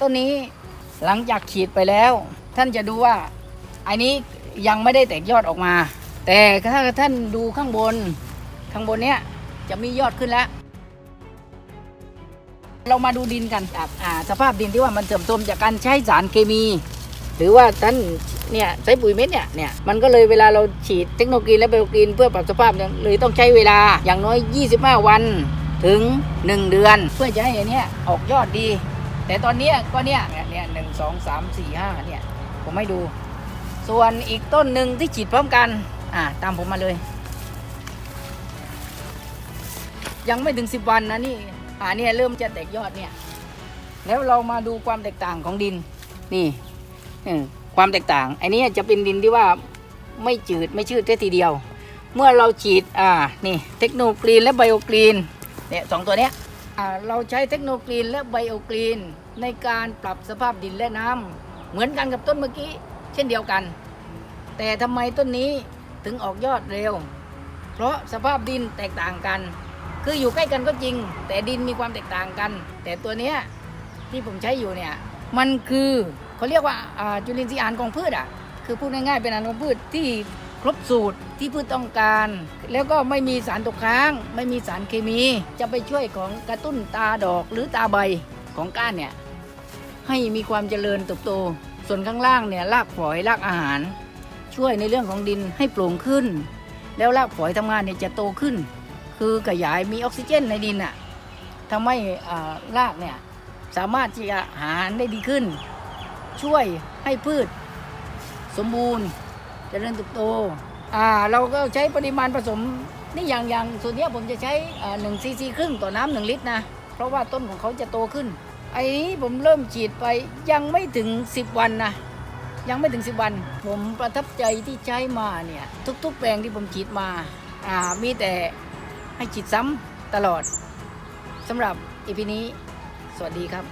ต้นนี้หลังจากฉีดไปแล้ว ท่านจะดูว่าอันนี้ยังไม่ได้แตกยอดออกมา แต่ถ้าท่านดูข้างบนข้างบนเนี้ยจะมียอดขึ้นแล้ว เรามาดูดินกันครับอ่าสภาพดินที่ว่ามันเสื่อมโทรมจากการใช้สารเคมี หรือว่าท่านเนี่ยใช้ปุ๋ยเม็ดเนี่ยเนี่ยมันก็เลยเวลาเราฉีดเทคโนโลยีและไบโอกีนเพื่อปรับสภาพเนี่ยเลยต้องใช้เวลาอย่างน้อย 25 วันถึง 1 เดือน เพื่อจะให้อันนี้ออกยอดดี แต่ตอนเนี้ยก็เนี่ยเนี่ยหนึ่งสองสามสี่ห้าเนี่ยผมให้ดู ส่วนอีกต้นหนึ่งที่ฉีดพร้อมกัน อ่าตามผมมาเลย ยังไม่ถึง10วันนะนี่อ่าเนี่ยเริ่มจะแตกยอดเนี่ย แล้วเรามาดูความแตกต่างของดินนี่เอความแตกต่าง อันนี้จะเป็นดินที่ว่าไม่จืดไม่ชืดแค่ทีเดียว เมื่อเราฉีดอ่านี่เทคโนกรีและไบโอกรีนเนี่ยสองตัวเนี้ย เราใช้เทคโนกรีและไบโอกรีนในการปรับสภาพดินและน้ำเหมือนกันกับต้นเมื่อกี้ เช่นเดียวกัน แต่ทำไมต้นนี้ถึงออกยอดเร็ว เพราะสภาพดินแตกต่างกัน คืออยู่ใกล้กันก็จริง แต่ดินมีความแตกต่างกัน แต่ตัวเนี้ยที่ผมใช้อยู่เนี่ยมันคือเขาเรียกว่าจุลินทรีย์อาหารของพืชอะคือพูดง่ายๆเป็นอาหารของพืชที่ ครบสูตรที่พืชต้องการ แล้วก็ไม่มีสารตกค้าง ไม่มีสารเคมี จะไปช่วยของกระตุ้นตาดอกหรือตาใบของก้านเนี่ยให้มีความเจริญเติบโต ส่วนข้างล่างเนี่ยรากฝอยรากอาหาร ช่วยในเรื่องของดินให้โปร่งขึ้น แล้วรากฝอยทำงานเนี่ยจะโตขึ้น คือขยายมีออกซิเจนในดินอะทำให้รากเนี่ยสามารถที่จะหาอาหารได้ดีขึ้น ช่วยให้พืชสมบูรณ์ เจริญเติบโตอ่าเราก็ใช้ปริมาณผสมนี่อย่างอย่างส่วนนี้ผมจะใช้หนึ่งซีซีครึ่งต่อน้ำหนึ่งลิตรนะ เพราะว่าต้นของเขาจะโตขึ้น ไอ้นี้ผมเริ่มฉีดไปยังไม่ถึง 10 วันนะ ยังไม่ถึง 10 วัน ผมประทับใจที่ใช้มาเนี่ย ทุกๆ แปลงที่ผมฉีดมาอ่ามีแต่ให้ฉีดซ้ำตลอดสำหรับอีพีนี้ สวัสดีครับ